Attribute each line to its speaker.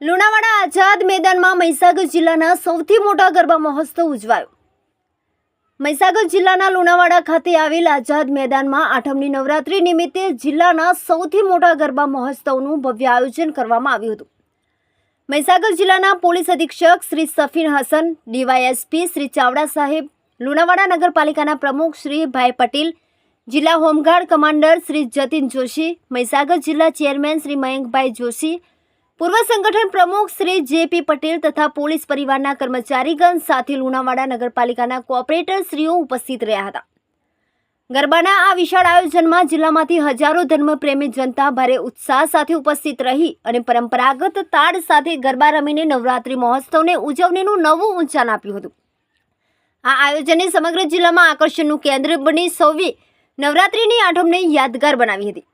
Speaker 1: લુણાવાડા આઝાદ મેદાનમાં મહીસાગર જિલ્લાના સૌથી મોટા ગરબા મહોત્સવ ઉજવાયો. મહીસાગર જિલ્લાના લુણાવાડા ખાતે આવેલ આઝાદ મેદાનમાં આઠમની નવરાત્રી નિમિત્તે જિલ્લાના સૌથી મોટા ગરબા મહોત્સવનું ભવ્ય આયોજન કરવામાં આવ્યું હતું. મહીસાગર જિલ્લાના પોલીસ અધિક્ષક શ્રી સફીન હસન, ડીવાયએસપી શ્રી ચાવડા સાહેબ, લુણાવાડા નગરપાલિકાના પ્રમુખ શ્રી ભાઈ પટેલ જિલ્લા home guard commander Shri Jatin Joshi, Mahisagar જિલ્લા ચેરમેન શ્રી મયંકભાઈ જોશી, પૂર્વ સંગઠન પ્રમુખ શ્રી જેપી પટેલ તથા પોલીસ પરિવારના કર્મચારીગણ સાથે લુણાવાડા નગરપાલિકાના કોર્પોરેટર શ્રીઓ ઉપસ્થિત રહ્યા હતા. ગરબાના આ વિશાળ આયોજનમાં જિલ્લામાંથી હજારો ધર્મપ્રેમી જનતા ભારે ઉત્સાહ સાથે ઉપસ્થિત રહી અને પરંપરાગત તાડ સાથે ગરબા રમીને નવરાત્રી મહોત્સવને ઉજવણીનું નવું ઊંચાણ આપ્યું હતું. આ આયોજને સમગ્ર જિલ્લામાં આકર્ષણનું કેન્દ્ર બની સૌએ નવરાત્રિની આઠમને યાદગાર બનાવી હતી.